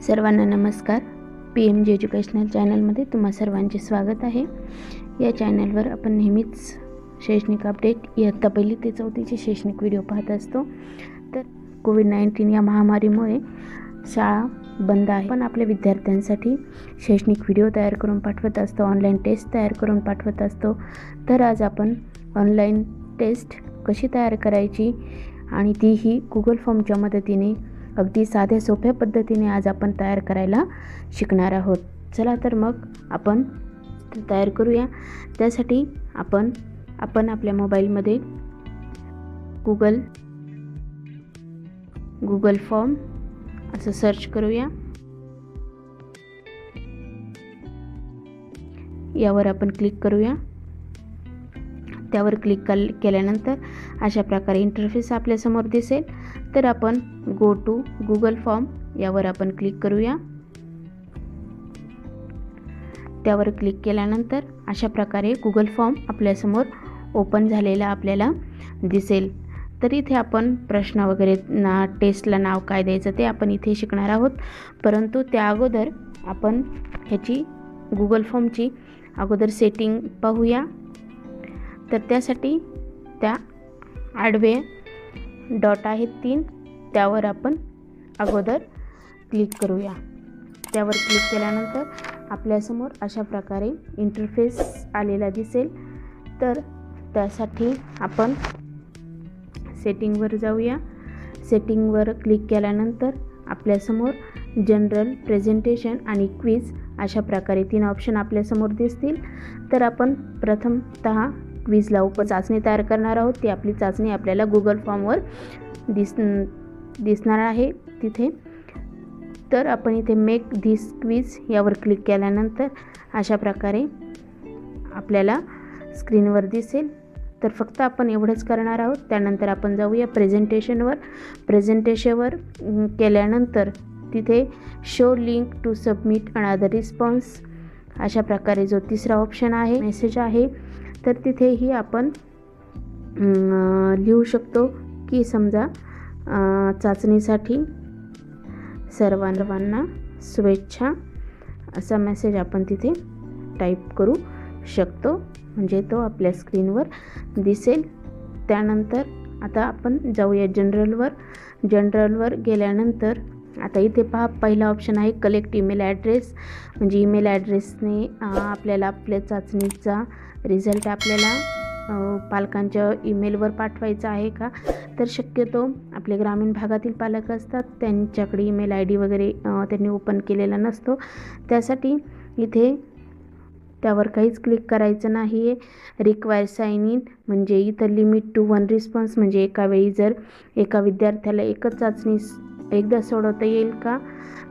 सर्वांना नमस्कार. P M G educational चॅनलमध्ये तुम्हा सर्वांचे स्वागत आहे. या चॅनलवर आपण नेहमीच शैक्षणिक अपडेट इयत्ता पहिली ते चौथीचे शैक्षणिक व्हिडिओ पाहत असतो. तर कोविड नाईन्टीन या महामारीमुळे शाळा बंद आहे. पण आपल्या विद्यार्थ्यांसाठी शैक्षणिक व्हिडिओ तयार करून पाठवत असतो. ऑनलाईन टेस्ट तयार करून पाठवत असतो. तर आज आपण ऑनलाईन टेस्ट कशी तयार करायची आणि तीही गुगल फॉर्मच्या मदतीने अगदी साध्या सोप्या पद्धतीने आज आपण तयार करायला शिकणार आहोत. चला तर मग आपण तयार करूया. त्यासाठी आपण आपण आपल्या मोबाईलमध्ये गुगल गुगल फॉर्म असं सर्च करूया. यावर आपण क्लिक करूया. त्यावर क्लिक कल केल्यानंतर अशा प्रकारे इंटरफेस आपल्यासमोर दिसेल. तर आपण गो टू गुगल फॉर्म यावर आपण क्लिक करूया. त्यावर क्लिक केल्यानंतर अशा प्रकारे गुगल फॉर्म आपल्यासमोर ओपन झालेला आपल्याला दिसेल. तर इथे आपण प्रश्न वगैरे ना टेस्टला नाव काय द्यायचं ते आपण इथे शिकणार आहोत. परंतु त्या अगोदर आपण ह्याची गुगल फॉर्मची अगोदर सेटिंग पाहूया. तर त्यासाठी त्या आडवे डॉट आहेत तीन. त्यावर आपण अगोदर क्लिक करूया. त्यावर क्लिक केल्यानंतर आपल्यासमोर अशा प्रकारे इंटरफेस आलेला दिसेल. तर त्यासाठी आपण सेटिंगवर जाऊया. सेटिंगवर क्लिक केल्यानंतर आपल्यासमोर जनरल प्रेझेंटेशन आणि क्विज अशा प्रकारे तीन ऑप्शन आपल्यासमोर दिसतील. तर आपण प्रथमतः वीज उप चाचणी तयार करणार आहोत. ती आपली चाचणी आपल्याला गुगल फॉर्मवर दिस दिसणार आहे तिथे. तर आपण इथे मेक धिस क्विज यावर क्लिक केल्यानंतर अशा प्रकारे आपल्याला स्क्रीनवर दिसेल. तर फक्त आपण एवढंच करणार आहोत. त्यानंतर आपण जाऊया प्रेझेंटेशनवर प्रेझेंटेशनवर केल्यानंतर तिथे show link to submit another response अशा प्रकारे जो तिसरा ऑप्शन आहे मेसेज आहे तर तिथेही आपण लिहू शकतो की समजा चाचणीसाठी सर्वांना शुभेच्छा असा मेसेज आपण तिथे टाईप करू शकतो. म्हणजे तो आपल्या स्क्रीनवर दिसेल. त्यानंतर आता आपण जाऊया जनरलवर जनरलवर गेल्यानंतर आता इथे पहा पहिला ऑप्शन आहे कलेक्ट ईमेल ॲड्रेस म्हणजे ईमेल ॲड्रेसने आपल्याला आपल्या चाचणीचा रिझल्ट आपल्याला पालकांच्या ईमेलवर पाठवायचा आहे का? तर शक्यतो आपले ग्रामीण भागातील पालक असतात त्यांच्याकडे ईमेल आय डी वगैरे त्यांनी ओपन केलेला नसतो. त्यासाठी इथे त्यावर काहीच क्लिक करायचं नाही आहे रिक्वायर साईन इन म्हणजे इथं लिमिट टू वन रिस्पॉन्स म्हणजे एका वेळी जर एका विद्यार्थ्याला एकच चाचणी एकदा सोडवता येईल का?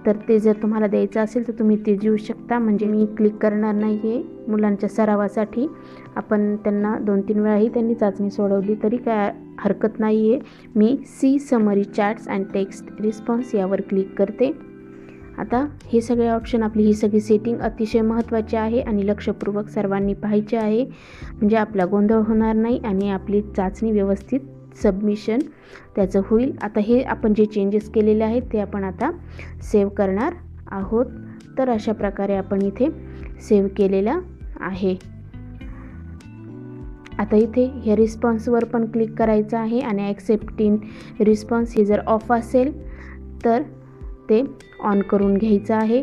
तर ते जर तुम्हाला द्यायचं असेल तर तुम्ही ते देऊ शकता. म्हणजे मी क्लिक करणार नाही आहे मुलांच्या सरावासाठी. आपण त्यांना दोन तीन वेळाही त्यांनी चाचणी सोडवली तरी काय हरकत नाही आहे मी see summary charts and text response यावर क्लिक करते. आता हे सगळे ऑप्शन आपली ही सगळी सेटिंग अतिशय महत्त्वाची आहे आणि लक्षपूर्वक सर्वांनी पाहायचे आहे. म्हणजे आपला गोंधळ होणार नाही आणि आपली चाचणी व्यवस्थित सबमिशन त्याचं होईल. आता हे आपण जे चेंजेस केलेले आहेत ते आपण आता सेव्ह करणार आहोत. तर अशा प्रकारे आपण इथे सेव्ह केलेलं आहे. आता इथे ह्या रिस्पॉन्सवर पण क्लिक करायचं आहे आणि ॲक्सेप्ट इन रिस्पॉन्स हे जर ऑफ असेल तर ते ऑन करून घ्यायचं आहे.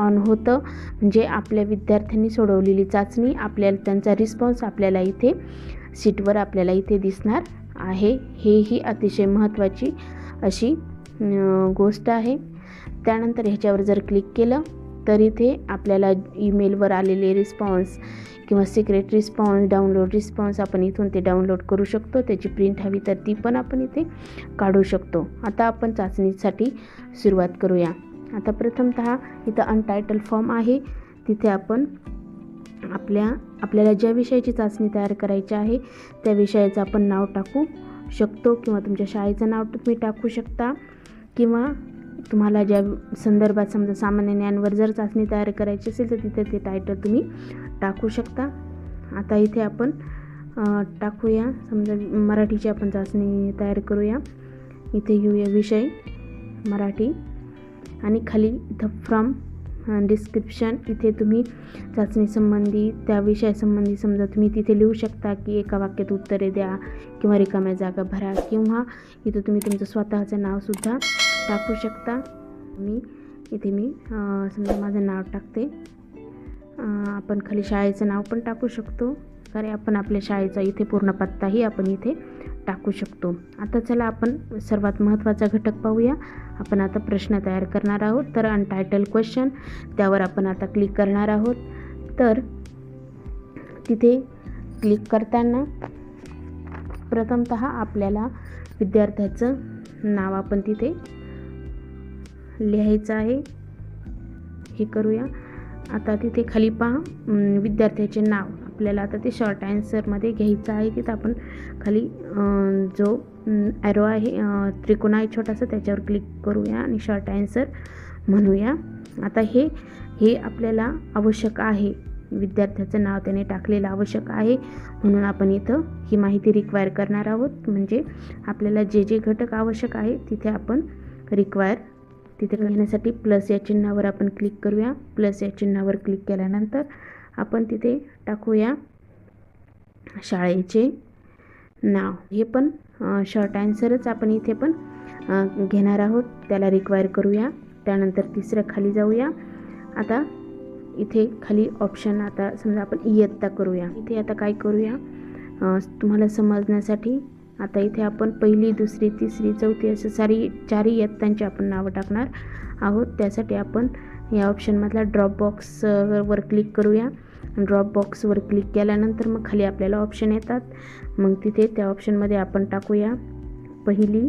ऑन होतं. म्हणजे आपल्या विद्यार्थ्यांनी सोडवलेली चाचणी आपल्याला त्यांचा रिस्पॉन्स आपल्याला इथे सीटवर आपल्याला इथे दिसणार आहे. हेही अतिशय महत्त्वाची अशी गोष्ट आहे. त्यानंतर ह्याच्यावर जर क्लिक केलं तर इथे आपल्याला ईमेलवर आलेले रिस्पॉन्स किंवा सिक्रेट रिस्पॉन्स डाउनलोड रिस्पॉन्स आपण इथून ते डाउनलोड करू शकतो. त्याची प्रिंट हवी तर ती पण आपण इथे काढू शकतो. आता आपण चाचणीसाठी सुरुवात करूया. आता प्रथमतः इथं अनटायटल फॉर्म आहे. तिथे आपण आपल्या आपल्याला ज्या विषयाची चाचणी तयार करायची आहे त्या विषयाचं आपण नाव टाकू शकतो किंवा तुमच्या शाळेचं नाव तुम्ही टाकू शकता. किंवा तुम्हाला ज्या संदर्भात समजा सामान्य ज्ञानवर जर चाचणी तयार करायची असेल तर तिथे ते टायटल तुम्ही टाकू शकता. आता इथे आपण टाकूया. समजा मराठीची आपण चाचणी तयार करूया. इथे घेऊया विषय मराठी. आणि खाली इथं फ्रॉम डिस्क्रिप्शन इथे तुम्ही चाचणीसंबंधी त्या विषयासंबंधी समजा तुम्ही तिथे लिहू शकता की एका वाक्यात उत्तरे द्या किंवा रिकाम्या जागा भरा किंवा इथं तुम्ही तुमचं स्वतःचं नावसुद्धा टाकू शकता. मी इथे मी समजा माझं नाव टाकते. आपण खाली शाळेचं नाव पण टाकू शकतो. कारण आपण आपल्या शाळेचा इथे पूर्ण पत्ताही आपण इथे टाकू शकतो. आता चला आपण सर्वात महत्त्वाचा घटक पाहूया. आपण आता प्रश्न तयार करणार आहोत. तर अनटायटल क्वेश्चन त्यावर आपण आता क्लिक करणार आहोत. तर तिथे क्लिक करताना प्रथमत आपल्याला विद्यार्थ्याचं नाव आपण तिथे लिहायचं आहे. हे करूया. आता तिथे खाली पहा. विद्यार्थ्याचे नाव. आपल्याला आता ते शॉर्ट आन्सरमध्ये घ्यायचं आहे तिथं आपण खाली जो ॲरो आहे त्रिकोण आहे छोटासा त्याच्यावर क्लिक करूया आणि शॉर्ट आन्सर म्हणूया. आता हे हे आपल्याला आवश्यक आहे. विद्यार्थ्याचं नाव त्याने टाकलेलं आवश्यक आहे. म्हणून आपण इथं ही माहिती रिक्वायर करणार आहोत. म्हणजे आपल्याला जे जे घटक आवश्यक आहे तिथे आपण रिक्वायर तिथे घेण्यासाठी प्लस या चिन्हावर आपण क्लिक करूया. प्लस या चिन्हावर क्लिक केल्यानंतर आपण तिथे टाकूया शाळेचे नाव. हे पण शॉर्ट आन्सरच आपण इथे पण घेणार आहोत. त्याला रिक्वायर करूया. त्यानंतर तिसरं खाली जाऊया. आता इथे खाली ऑप्शन आता समजा आपण इयत्ता करूया. इथे आता काय करूया? तुम्हाला समजण्यासाठी आता इथे आपण पहिली दुसरी तिसरी चौथी असं सारी चारही इयत्तांची आपण नावं टाकणार आहोत. त्यासाठी आपण या ऑप्शनमधला ड्रॉप बॉक्सवर क्लिक करूया. ड्रॉप बॉक्सवर क्लिक केल्यानंतर मग खाली आपल्याला ऑप्शन येतात. मग तिथे त्या ऑप्शनमध्ये आपण टाकूया. पहिली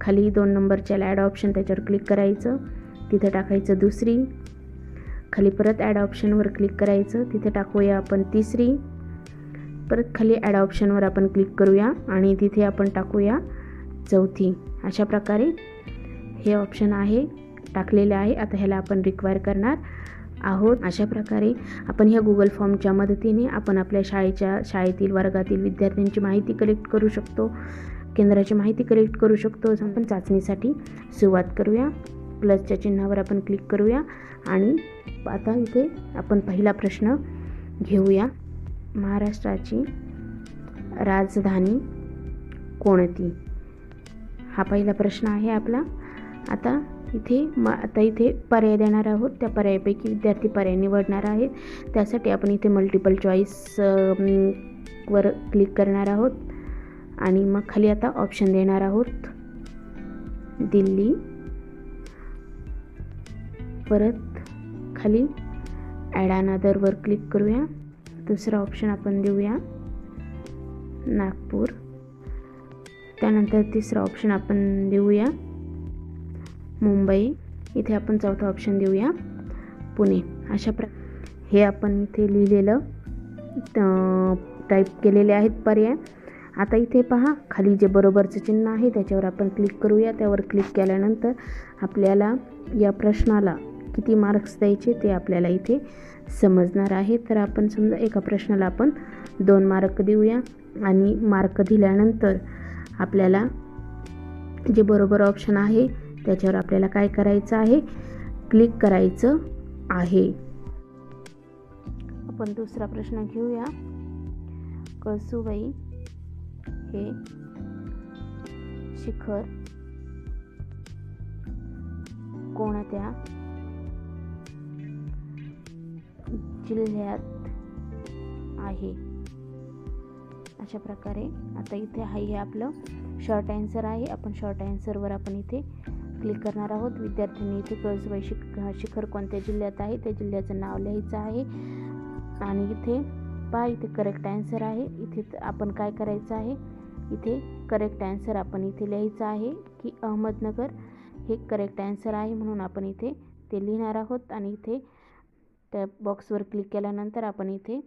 खाली दोन नंबरच्या ॲड ऑप्शन त्याच्यावर क्लिक करायचं. तिथे टाकायचं दुसरी. खाली परत ॲड ऑप्शनवर क्लिक करायचं. तिथे टाकूया आपण तिसरी. परत खाली ॲड ऑप्शनवर आपण क्लिक करूया आणि तिथे आपण टाकूया चौथी. अशा प्रकारे हे ऑप्शन आहे. टाकलेले आहे. आता ह्याला आपण रिक्वायर करणार आहोत. अशा प्रकारे आपण ह्या गुगल फॉर्मच्या मदतीने आपण आपल्या शाळेच्या शाळेतील वर्गातील विद्यार्थ्यांची माहिती कलेक्ट करू शकतो. केंद्राची माहिती कलेक्ट करू शकतो. आपण चाचणीसाठी सुरुवात करूया. प्लसच्या चिन्हावर आपण क्लिक करूया. आणि आता इथे आपण पहिला प्रश्न घेऊया. महाराष्ट्राची राजधानी कोणती? हा पहिला प्रश्न आहे आपला. आता इथे मा आता इथे पर्याय देणार आहोत. त्या पर्यायापैकी विद्यार्थी पर्याय निवडणार आहेत. त्यासाठी आपण इथे मल्टिपल चॉईस वर क्लिक करणार आहोत. आणि मग खाली आता ऑप्शन देणार आहोत. दिल्ली. परत खाली ॲड अनादरवर क्लिक करूया. दुसरा ऑप्शन आपण देऊया. नागपूर. त्यानंतर तिसरा ऑप्शन आपण देऊया. मुंबई. इथे आपण चौथा ऑप्शन देऊया. पुणे. अशा प्र हे आपण इथे लिहिलेलं टाईप केलेले आहेत पर्याय. आता इथे पहा खाली जे बरोबरचं चिन्ह आहे त्याच्यावर आपण क्लिक करूया. त्यावर क्लिक केल्यानंतर आपल्याला या प्रश्नाला किती मार्क्स द्यायचे ते आपल्याला इथे समजणार आहे. तर आपण समजा एका प्रश्नाला आपण दोन मार्क देऊया आणि मार्क दिल्यानंतर आपल्याला जे बरोबर ऑप्शन आहे त्याच्यावर आपल्याला काय करायचं आहे? क्लिक करायचं आहे. आपण दुसरा प्रश्न घेऊया. कळसूबाई हे शिखर कोणत्या जिल्ह्यात आहे? अशा प्रकारे. आता इथे हा हे आपलं शॉर्ट आन्सर आहे. आपण शॉर्ट आन्सरवर आपण इथे क्लिक करणार आहोत. विद्यार्थ्यांनी इथे कळसुबाई शिक शिखर कोणत्या जिल्ह्यात आहे? त्या जिल्ह्याचं नाव लिहायचं आहे. आणि इथे पहा इथे करेक्ट आन्सर आहे. इथे आपण काय करायचं आहे? इथे करेक्ट आन्सर आपण इथे लिहायचं आहे की अहमदनगर हे करेक्ट आन्सर आहे म्हणून आपण इथे ते लिहिणार आहोत. आणि इथे त्या बॉक्सवर क्लिक केल्यानंतर आपण इथे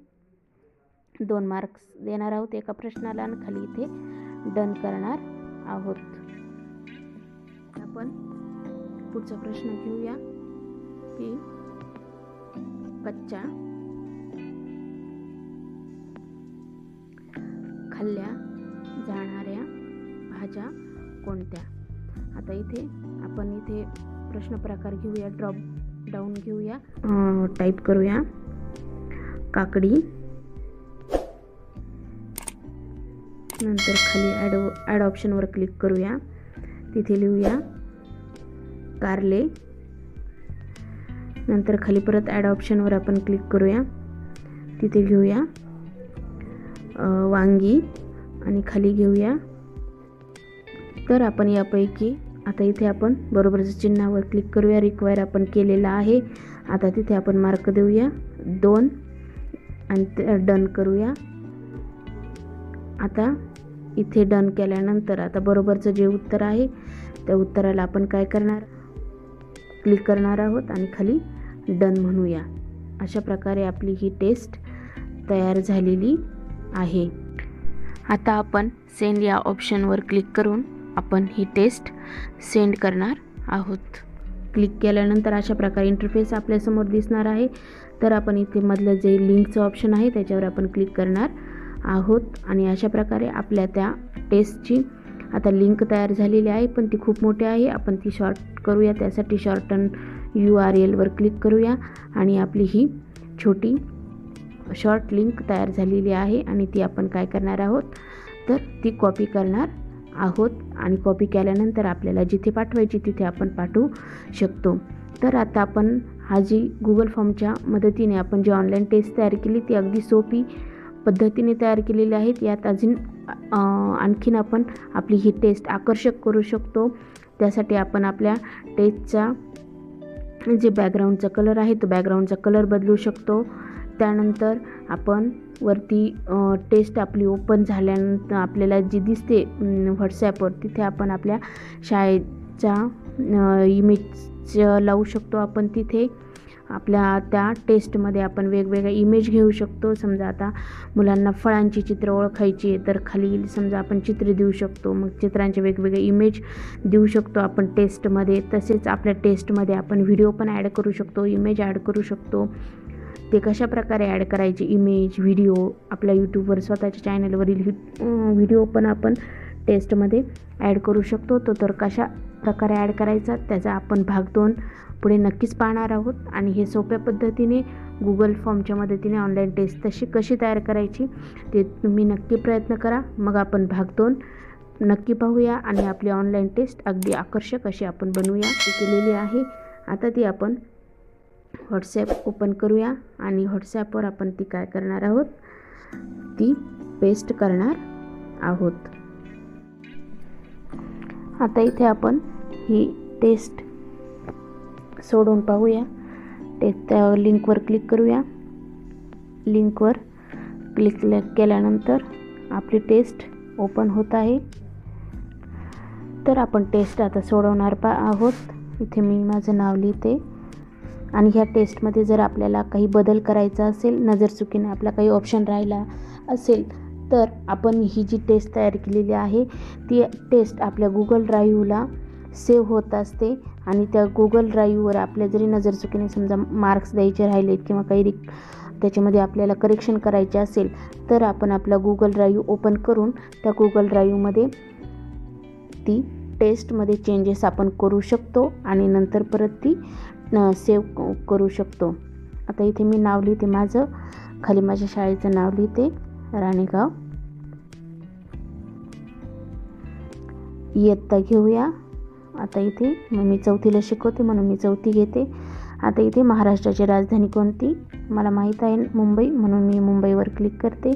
दोन मार्क्स देणार आहोत एका प्रश्नाला आणि खाली इथे डन करणार आहोत. आपण पुढचा प्रश्न घेऊया. की कच्च्या खाल्ल्या जाणाऱ्या भाज्या कोणत्या? आता इथे आपण इथे प्रश्न प्रकार घेऊया ड्रॉप डाऊन घेऊया. टाईप करूया. काकडी. नंतर खाली ॲड ॲड ऑप्शनवर क्लिक करूया. तिथे लिहूया. कारले. नंतर खाली परत ॲड ऑप्शनवर आपण क्लिक करूया. तिथे घेऊया. वांगी. आणि खाली घेऊया. तर आपण यापैकी आता इथे आपण बरोबरच्या चिन्हावर क्लिक करूया. रिक्वायर आपण केलेला आहे. आता तिथे आपण मार्क देऊया. दोन. आणि डन करूया. आता इथे डन केल्यानंतर आता बरोबरचं जे उत्तर आहे त्या उत्तराला आपण काय करणार? क्लिक करणार आहोत आणि खाली डन म्हणूया. अशा प्रकारे आपली ही टेस्ट तयार झालेली आहे. आता आपण सेंड या ऑप्शनवर क्लिक करून आपण ही टेस्ट सेंड करणार आहोत. क्लिक केल्यानंतर अशा प्रकारे इंटरफेस आपल्यासमोर दिसणार आहे. तर आपण इथे मधलं जे लिंकचं ऑप्शन आहे त्याच्यावर आपण क्लिक करणार आहोत. आणि अशा प्रकारे आपल्या त्या टेस्टची आता लिंक तयार झालेली आहे पण ती खूप मोठी आहे. आपण ती शॉर्ट करूया. त्यासाठी शॉर्टन यू आर एलवर क्लिक करूया. आणि आपली ही छोटी शॉर्ट लिंक तयार झालेली आहे आणि ती आपण काय करणार आहोत? तर ती कॉपी करणार आहोत. आणि कॉपी केल्यानंतर आपल्याला जिथे पाठवायची तिथे आपण पाठवू शकतो. तर आता आपण हा जी गुगल फॉर्मच्या मदतीने आपण जी ऑनलाईन टेस्ट तयार केली ती अगदी सोपी पद्धतीने तयार केलेली आहेत. यात अजून आणखीन आपण आपली ही टेस्ट आकर्षक करू शकतो. त्यासाठी आपण आपल्या टेस्टचा जे बॅकग्राऊंडचा कलर आहे तो बॅकग्राऊंडचा कलर बदलू शकतो. त्यानंतर आपण वरती टेस्ट आपली ओपन झाल्यानंतर आपल्याला जी दिसते व्हॉट्सॲपवर तिथे आपण आपल्या शाळेचा इमेज लावू शकतो आपण तिथे. आपल्या त्या टेस्टमध्ये आपण वेगवेगळ्या इमेज घेऊ शकतो. समजा आता मुलांना फळांची चित्र ओळखायची आहे तर खाली समजा आपण चित्र देऊ शकतो. मग चित्रांचे वेगवेगळे इमेज देऊ शकतो आपण टेस्टमध्ये तसेच आपल्या टेस्टमध्ये आपण व्हिडिओ पण ॲड करू शकतो इमेज ॲड करू शकतो. ते कशा प्रकारे ॲड करायचे इमेज व्हिडिओ आपल्या यूट्यूबवर स्वतःच्या चॅनलवरील व्हिडिओ पण आपण टेस्टमध्ये ॲड करू शकतो. तो तर कशा प्रकारे ॲड करायचा त्याचा आपण भाग दोन पुढे नक्कीच पाहणार आहोत. आणि हे सोप्या पद्धतीने गुगल फॉर्मच्या मदतीने ऑनलाईन टेस्ट तशी कशी तयार करायची ते तुम्ही नक्की प्रयत्न करा. मग आपण भाग दोन नक्की पाहूया आणि आपली ऑनलाईन टेस्ट अगदी आकर्षक अशी आपण बनवूया. ती केलेली आहे. आता ती आपण व्हॉट्सॲप ओपन करूया आणि व्हॉट्सॲपवर आपण ती काय करणार आहोत? ती पेस्ट करणार आहोत. आता इथे आपण ही टेस्ट सोडून पाहूया. ते त्या लिंकवर क्लिक करूया. लिंकवर क्लिक केल्यानंतर आपली टेस्ट ओपन होत आहे. तर आपण टेस्ट आता सोडवणार पा आहोत. इथे मी माझं नाव लिहिते. आणि ह्या टेस्टमध्ये जर आपल्याला काही बदल करायचा असेल नजर चुकीने आपला काही ऑप्शन राहिला असेल तर आपण ही जी टेस्ट तयार केलेली आहे ती टेस्ट आपल्या गुगल ड्राईव्हला सेव्ह होत असते आणि त्या गुगल ड्राईव्हवर आपल्या जरी नजर चुकीने समजा मार्क्स द्यायचे राहिलेत किंवा काही रिक त्याच्यामध्ये आपल्याला करेक्शन करायचे असेल तर आपण आपला गुगल ड्राईव्ह ओपन करून त्या गुगल ड्राईव्हमध्ये ती टेस्टमध्ये चेंजेस आपण करू शकतो आणि नंतर परत ती सेव्ह करू शकतो. आता इथे मी नाव लिहिते माझं. खाली माझ्या शाळेचं नाव लिहिते. राणेगाव. इयत्ता घेऊया. आता इथे मग मी चौथीला शिकवते म्हणून मी चौथी घेते. आता इथे महाराष्ट्राची राजधानी कोणती? मला माहीत आहे मुंबई म्हणून मी मुंबईवर क्लिक करते.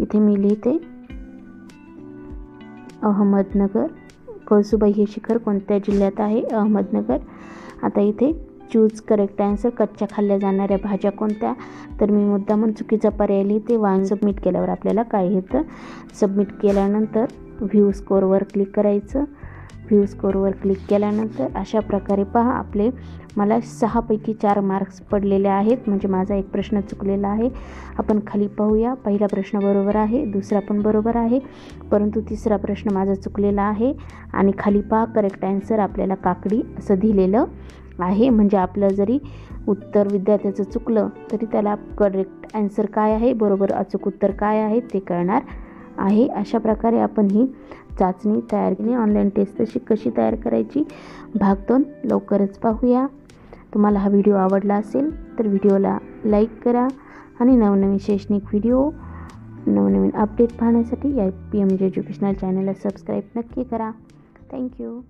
इथे मी लिहिते अहमदनगर. कळसुबाई हे शिखर कोणत्या जिल्ह्यात आहे? अहमदनगर. आता इथे चूज करेक्ट आन्सर कच्च्या खाल्ल्या जाणाऱ्या भाज्या कोणत्या? तर मी मुद्दामून चुकीचा पर्याय लिहिते. वान सबमिट केल्यावर आपल्याला काय येतं? सबमिट केल्यानंतर व्ह्यू स्कोरवर क्लिक करायचं. व्ह्यू स्कोरवर क्लिक केल्यानंतर अशा प्रकारे पहा आपले मला सहापैकी चार मार्क्स पडलेले आहेत. म्हणजे माझा एक प्रश्न चुकलेला आहे. आपण खाली पाहूया. पहिला प्रश्न बरोबर आहे दुसरा पण बरोबर आहे. परंतु तिसरा प्रश्न माझा चुकलेला आहे. आणि खाली पहा करेक्ट आन्सर आपल्याला काकडी असं दिलेलं आहे. म्हणजे आपलं जरी उत्तर विद्यार्थ्याचं चुकलं तरी त्याला करेक्ट ॲन्सर काय आहे? बरोबर अचूक उत्तर काय आहे? ते कळणार आहे. अशा प्रकारे आपण ही चाचणी तयार केली. ऑनलाईन टेस्ट तशी कशी तयार करायची? भाग दोन लवकरच पाहूया. तुम्हाला हा व्हिडिओ आवडला असेल तर व्हिडिओला लाईक करा आणि नवनवीन शैक्षणिक व्हिडिओ नवनवीन अपडेट पाहण्यासाठी या पी एम जे एज्युकेशनल चॅनलला सबस्क्राईब नक्की करा. Thank you